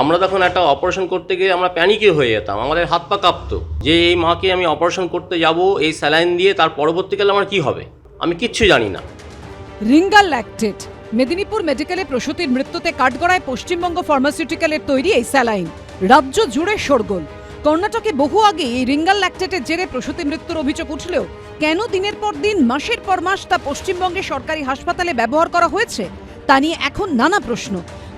আমরা তখন একটা অপারেশন করতে গিয়ে আমরা প্যানিকে হয়ে যেতাম, আমাদের হাত পা কাঁপতো। যে এই মাকে আমি অপারেশন করতে যাব, এই স্যালাইন দিয়ে তার পরবর্তীকালে আমার কি হবে? আমি কিচ্ছু জানি না। রিঙ্গাল ল্যাকটেট মেদিনীপুর মেডিকেলে প্রসূতির মৃত্যুতে কাঠগড়ায় পশ্চিমবঙ্গ ফার্মাসিউটিক্যালের তৈরি এই স্যালাইন রাজ্য জুড়ে শোরগোল। কর্ণাটকে বহু আগে এই রিঙ্গাল ল্যাকটেটের জেরে প্রসূতি মৃত্যুর অভিযোগ উঠলেও, কেন দিনের পর দিন, মাসের পর মাস তা পশ্চিমবঙ্গে সরকারি হাসপাতালে ব্যবহার করা হয়েছে? তা নিয়ে এখন নানা প্রশ্ন।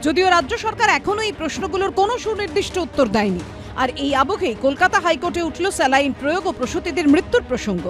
যদিও রাজ্য সরকার এখনও এই প্রশ্নগুলোর কোনো সুনির্দিষ্ট উত্তর দেয়নি। আর এই আবহেই কলকাতা হাইকোর্টে উঠল স্যালাইন প্রয়োগ ও প্রসূতিদের মৃত্যুর প্রসঙ্গ।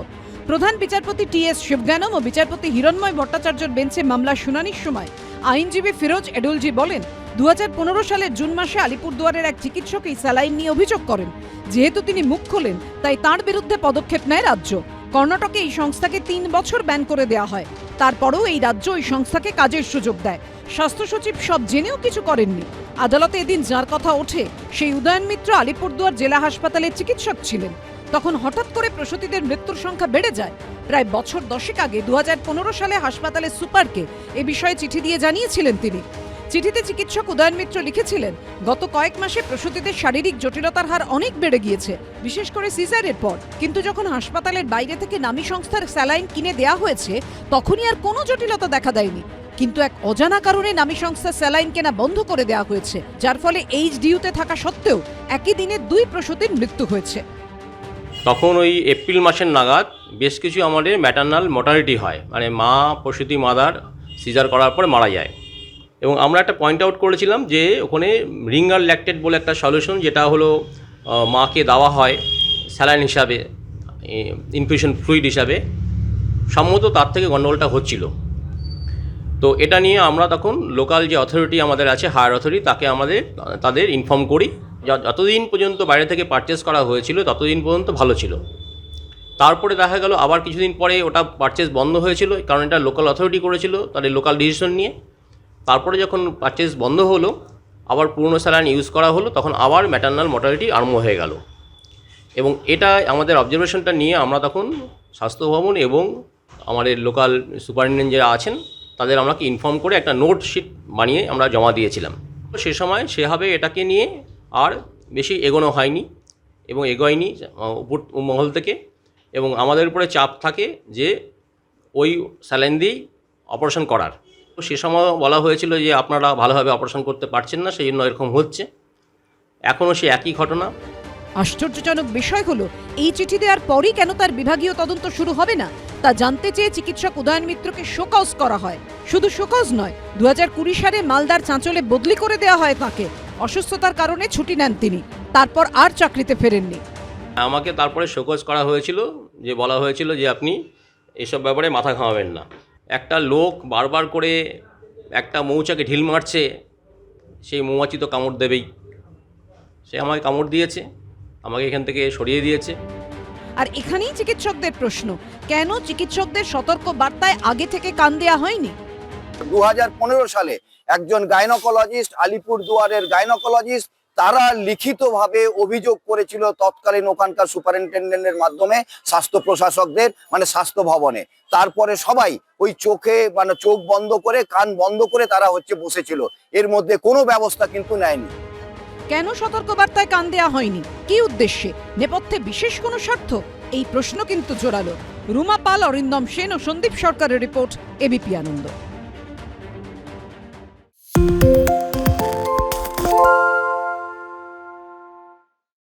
প্রধান বিচারপতি টি এস শিবজ্ঞানম ও বিচারপতি হিরণময় ভট্টাচার্যের বেঞ্চে মামলার শুনানির সময় আইনজীবী ফিরোজ এডুলজি বলেন দু হাজার পনেরো সালের জুন মাসে আলিপুরদুয়ারের এক চিকিৎসক এই স্যালাইন নিয়ে অভিযোগ করেন। যেহেতু তিনি মুখ খোলেন, তাই তার বিরুদ্ধে পদক্ষেপ নেয় রাজ্য। কর্ণাটকে এই সংস্থাকে তিন বছর ব্যান করে দেওয়া হয়। তারপরেও এই রাজ্য ওই সংস্থাকে কাজের সুযোগ দেয়। স্বাস্থ্য সচিব সব জেনেও কিছু করেননি। আদালতে এদিন যার কথা ওঠে, সেই উদয়ন মিত্র আলিপুরদুয়ার জেলা হাসপাতালের চিকিৎসক ছিলেন। তখন হঠাৎ করে প্রসূতিদের মৃত্যুর সংখ্যা বেড়ে যায়। প্রায় বছর দশেক আগে দু হাজার পনেরো সালে হাসপাতালের সুপারকে এ বিষয়ে চিঠি দিয়ে জানিয়েছিলেন তিনি। চিঠিতে চিকিৎসক উদয়ন মিত্র লিখেছিলেন, গত কয়েক মাসে প্রসূতিদের শারীরিক জটিলতার হার অনেক বেড়ে গিয়েছে, বিশেষ করে সিজারের পর। কিন্তু যখন হাসপাতালের বাইরে থেকে নামী সংস্থার স্যালাইন কিনে দেয়া হয়েছে, তখনই আর কোনো জটিলতা দেখা দেয়নি। কিন্তু এক অজানা কারণে নামী সংস্থার স্যালাইন কেনা বন্ধ করে দেওয়া হয়েছে, যার ফলে এইচডিইউতে থাকা সত্ত্বেও একই দিনে দুই প্রসূতির মৃত্যু হয়েছে। তখন ওই এপ্রিল মাসের নাগাদ বেশ কিছু আমাদের ম্যাটার্নাল মর্টালিটি হয়। মানে মা, প্রসূতি, মাদার সিজার করার পরে মারা যায়। এবং আমরা একটা পয়েন্ট আউট করেছিলাম যে ওখানে রিঙ্গার ল্যাকটেড বলে একটা সলিউশন যেটা হলো মাকে দেওয়া হয় স্যালাইন হিসাবে ইনফিউশন ফ্লুইড হিসাবে। সম্ভবত তার থেকে গণ্ডগোলটা হচ্ছিল। তো এটা নিয়ে আমরা তখন লোকাল যে অথরিটি আমাদের আছে হায়ার অথরিটি তাকে আমাদের, তাদের ইনফর্ম করি। যতদিন পর্যন্ত বাইরে থেকে পারচেস করা হয়েছিল, ততদিন পর্যন্ত ভালো ছিল। তারপরে দেখা গেল, আবার কিছুদিন পরে ওটা পারচেস বন্ধ হয়েছিল, কারণ এটা লোকাল অথরিটি করেছিল, তাদের লোকাল ডিসিশন নিয়ে। তারপরে যখন পারচেস বন্ধ হলো, আবার পুরনো স্যালাইন ইউজ করা হলো, তখন আবার ম্যাটার্নাল মর্টালিটি আরম্ভ হয়ে গেল। এবং এটা আমাদের অবজারভেশনটা নিয়ে আমরা তখন স্বাস্থ্য ভবন এবং আমাদের লোকাল সুপারিনটেন্ডেন্ট যারা আছেন, তাদের আমাকে ইনফর্ম করে একটা নোট শিট বানিয়ে আমরা জমা দিয়েছিলাম। তো সে সময় সেভাবে এটাকে নিয়ে আর বেশি এগোনো হয়নি এবং এগোয়নি উপর মহল থেকে এবং আমাদের উপরে চাপ থাকে যে ওই স্যালাইন দিয়েই অপারেশন করার। তো সে সময় বলা হয়েছিল যে আপনারা ভালোভাবে অপারেশন করতে পারছেন না সেই জন্য এরকম হচ্ছে। এখনও সে একই ঘটনা। আশ্চর্যজনক বিষয় হলো এই চিঠি দেওয়ার পরই কেন তার বিভাগীয় তদন্ত শুরু হবে না? তা জানতে চেয়ে চিকিৎসক উদয়ন মিত্রকে শোকজ করা হয়। শুধু শোকজ নয় দু কুড়ি সালে মালদার চাঁচলে বদলি করে দেওয়া হয় তাকে। অসুস্থতার কারণে ছুটি নেন তিনি। তারপর আর চাকরিতে ফেরেননি। আমাকে তারপরে শোকজ করা হয়েছিল যে বলা হয়েছিল যে আপনি এসব ব্যাপারে মাথা ঘামাবেন না। একটা লোক বারবার করে একটা মৌচাকে ঢিল মারছে সেই মৌমাছি তো কামড় দেবেই। সে আমাকে কামড় দিয়েছে আমাকে এখান থেকে সরিয়ে দিয়েছে। আর এখানেই চিকিৎসকদের প্রশ্ন কেন চিকিৎসকদের সতর্ক বার্তায় আগে থেকে কান দেওয়া হয়নি? দু হাজার পনেরো সালে একজন গাইনোকোলজিস্ট আলিপুর দুয়ারের গাইনোকোলজিস্ট তারা লিখিতভাবে অভিযোগ করেছিল তৎকালীন ওখানকার সুপারিনটেন্ডেন্টের মাধ্যমে স্বাস্থ্য প্রশাসকদের মানে স্বাস্থ্য ভবনে। তারপরে সবাই ওই চোখে মানে চোখ বন্ধ করে, কান বন্ধ করে তারা হচ্ছে বসেছিল। এর মধ্যে কোনো ব্যবস্থা কিন্তু নেয়নি। কেন সতর্কবার্তায় কান দেয়া হয়নি? কি উদ্দেশ্যে? নেপথ্যে বিশেষ কোনো স্বার্থ? এই প্রশ্ন কিন্তু জোরালো। রুমা পাল, অরিন্দম সেন ও সন্দীপ সরকারের রিপোর্ট এবিপি আনন্দ।